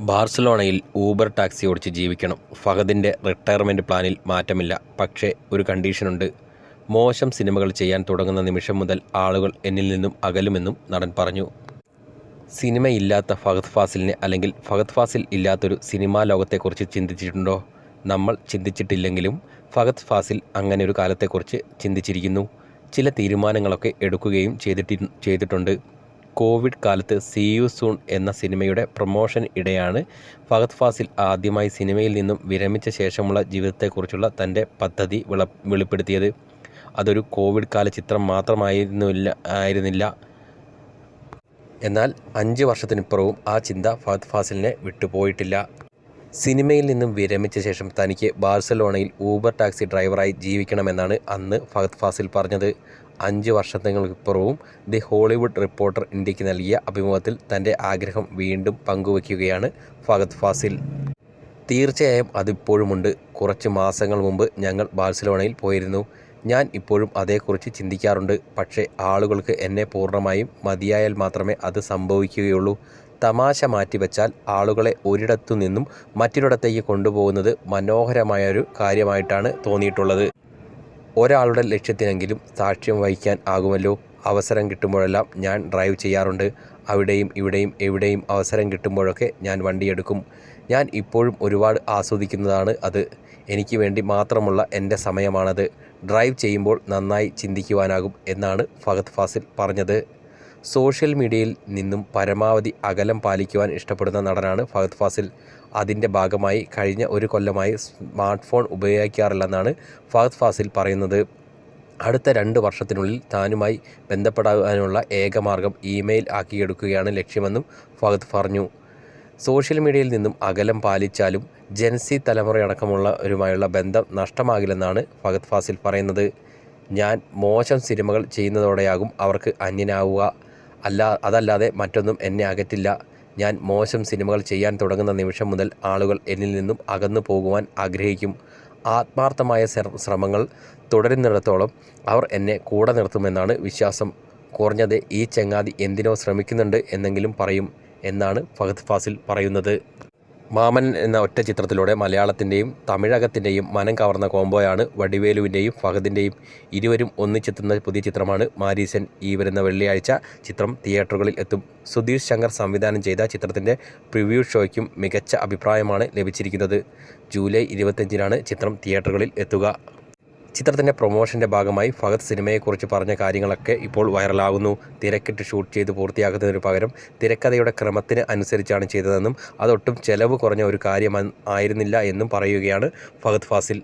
ബാർസലോണയിൽ Uber taxi ഓടിച്ച് ജീവിക്കണം. ഫഹദിന്റെ retirement പ്ലാനിൽ മാറ്റമില്ല. പക്ഷേ ഒരു കണ്ടീഷനുണ്ട്. മോശം സിനിമകൾ ചെയ്യാൻ തുടങ്ങുന്ന നിമിഷം മുതൽ ആളുകൾ എന്നിൽ നിന്നും അകലുമെന്നും നടൻ പറഞ്ഞു. സിനിമയില്ലാത്ത ഫഹദ് ഫാസിലിനെ അല്ലെങ്കിൽ ഫഹദ് ഫാസിൽ ഇല്ലാത്തൊരു സിനിമാ ലോകത്തെക്കുറിച്ച് ചിന്തിച്ചിട്ടുണ്ടോ? നമ്മൾ ചിന്തിച്ചിട്ടില്ലെങ്കിലും ഫഹദ് ഫാസിൽ അങ്ങനെ ഒരു കാലത്തെക്കുറിച്ച് ചിന്തിച്ചിരിക്കുന്നു. ചില തീരുമാനങ്ങളൊക്കെ എടുക്കുകയും ചെയ്തിട്ടി ചെയ്തിട്ടുണ്ട്. കോവിഡ് കാലത്ത് സി യു സൂൺ എന്ന സിനിമയുടെ പ്രൊമോഷൻ ഇടെയാണ്. ഫഹദ് ഫാസിൽ ആദ്യമായി സിനിമയിൽ നിന്നും വിരമിച്ച ശേഷമുള്ള ജീവിതത്തെക്കുറിച്ചുള്ള തന്റെ പദ്ധതി വിള വെളിപ്പെടുത്തിയത്. അതൊരു കോവിഡ് കാല ചിത്രം മാത്രമായിരുന്നില്ല ആയിരുന്നില്ല. എന്നാൽ അഞ്ച് വർഷത്തിനിപ്പുറവും ആ ചിന്ത ഫഹദ് ഫാസിലിനെ വിട്ടുപോയിട്ടില്ല. സിനിമയിൽ നിന്നും വിരമിച്ച ശേഷം തനിക്ക് ബാഴ്സലോണയിൽ ഊബർ ടാക്സി ഡ്രൈവറായി ജീവിക്കണമെന്നാണ് അന്ന് ഫഹദ് ഫാസിൽ പറഞ്ഞത്. അഞ്ച് വർഷത്തിനപ്പുറവും ദി ഹോളിവുഡ് റിപ്പോർട്ടർ ഇന്ത്യയ്ക്ക് നൽകിയ അഭിമുഖത്തിൽ തന്റെ ആഗ്രഹം വീണ്ടും പങ്കുവയ്ക്കുകയാണ് ഫഹദ് ഫാസിൽ. തീർച്ചയായും അതിപ്പോഴുമുണ്ട്. കുറച്ച് മാസങ്ങൾ മുമ്പ് ഞങ്ങൾ ബാഴ്സലോണയിൽ പോയിരുന്നു. ഞാൻ ഇപ്പോഴും അതേക്കുറിച്ച് ചിന്തിക്കാറുണ്ട്. പക്ഷേ ആളുകൾക്ക് എന്നെ പൂർണമായും മതിയായാൽ മാത്രമേ അത് സംഭവിക്കുകയുള്ളൂ. തമാശ മാറ്റിവെച്ചാൽ ആളുകളെ ഒരിടത്തു നിന്നും മറ്റൊരിടത്തേക്ക് കൊണ്ടുപോകുന്നത് മനോഹരമായൊരു കാര്യമായിട്ടാണ് തോന്നിയിട്ടുള്ളത്. ഒരാളുടെ ലക്ഷ്യത്തിനെങ്കിലും സാക്ഷ്യം വഹിക്കാൻ ആകുമല്ലോ. അവസരം കിട്ടുമ്പോഴെല്ലാം ഞാൻ ഡ്രൈവ് ചെയ്യാറുണ്ട്. അവിടെയും ഇവിടെയും എവിടെയും അവസരം കിട്ടുമ്പോഴൊക്കെ ഞാൻ വണ്ടിയെടുക്കും. ഞാൻ ഇപ്പോഴും ഒരുപാട് ആസ്വദിക്കുന്നതാണ് അത്. എനിക്ക് വേണ്ടി മാത്രമുള്ള എന്റെ സമയമാണത്. ഡ്രൈവ് ചെയ്യുമ്പോൾ നന്നായി ചിന്തിക്കുവാനാകും എന്നാണ് ഫഹദ് ഫാസിൽ പറഞ്ഞത്. സോഷ്യൽ മീഡിയയിൽ നിന്നും പരമാവധി അകലം പാലിക്കുവാൻ ഇഷ്ടപ്പെടുന്ന നടനാണ് ഫഹദ് ഫാസിൽ. അതിന്റെ ഭാഗമായി കഴിഞ്ഞ ഒരു കൊല്ലമായി സ്മാർട്ട് ഫോൺ ഉപയോഗിക്കാറില്ലെന്നാണ് ഫഹദ് ഫാസിൽ പറയുന്നത്. അടുത്ത രണ്ട് വർഷത്തിനുള്ളിൽ താനുമായി ബന്ധപ്പെടാനുള്ള ഏക മാർഗം ഇമെയിൽ ആക്കിയെടുക്കുകയാണ് ലക്ഷ്യമെന്നും ഫഹദ് പറഞ്ഞു. സോഷ്യൽ മീഡിയയിൽ നിന്നും അകലം പാലിച്ചാലും ജൻസി തലമുറയടക്കമുള്ളവരുമായുള്ള ബന്ധം നഷ്ടമാകില്ലെന്നാണ് ഫഹദ് ഫാസിൽ പറയുന്നത്. ഞാൻ മോശം സിനിമകൾ ചെയ്യുന്നതോടെയാകും അവർക്ക് അന്യനാവുക. അല്ല അതല്ലാതെ മറ്റൊന്നും എന്നെ അകറ്റില്ല. ഞാൻ മോശം സിനിമകൾ ചെയ്യാൻ തുടങ്ങുന്ന നിമിഷം മുതൽ ആളുകൾ എന്നിൽ നിന്നും അകന്നു പോകുവാൻ ആഗ്രഹിക്കും. ആത്മാർത്ഥമായ ശ്രമങ്ങൾ തുടരുന്നിടത്തോളം അവർ എന്നെ കൂടെ നിർത്തുമെന്നാണ് വിശ്വാസം. കുറഞ്ഞത് ഈ ചങ്ങാതി എന്തിനോ ശ്രമിക്കുന്നുണ്ട് എന്നെങ്കിലും പറയും എന്നാണ് ഫഹദ് ഫാസിൽ പറയുന്നത്. മാമൻ എന്ന ഒറ്റ ചിത്രത്തിലൂടെ മലയാളത്തിന്റെയും തമിഴകത്തിന്റെയും മനം കവർന്ന കോംബോയാണ് വടിവേലുവിന്റെയും ഫഹദിന്റെയും ഇരുവരും ഒന്നിച്ചെത്തുന്ന പുതിയ ചിത്രമാണ് മാരീസൻ ഈ വരുന്ന വെള്ളിയാഴ്ച ചിത്രം തിയേറ്ററുകളിൽ എത്തും. സുധീഷ് ശങ്കർ സംവിധാനം ചെയ്ത ചിത്രത്തിന്റെ പ്രിവ്യൂ ഷോയ്ക്കും മികച്ച അഭിപ്രായമാണ് ലഭിച്ചിരിക്കുന്നത്. ജൂലൈ ഇരുപത്തഞ്ചിനാണ് ചിത്രം തിയേറ്ററുകളിൽ എത്തുക. ചിത്രത്തിന്റെ പ്രൊമോഷന്റെ ഭാഗമായി ഫഹദ് സിനിമയെക്കുറിച്ച് പറഞ്ഞ കാര്യങ്ങളൊക്കെ ഇപ്പോൾ വൈറലാകുന്നു. തിരക്കിട്ട് ഷൂട്ട് ചെയ്ത് പൂർത്തിയാക്കുന്നതിന് പകരം തിരക്കഥയുടെ ക്രമത്തിന് അനുസരിച്ചാണ് ചെയ്തതെന്നും അതൊട്ടും ചെലവ് കുറഞ്ഞ ഒരു കാര്യം ആയിരുന്നില്ല എന്നും പറയുകയാണ് ഫഹദ് ഫാസിൽ.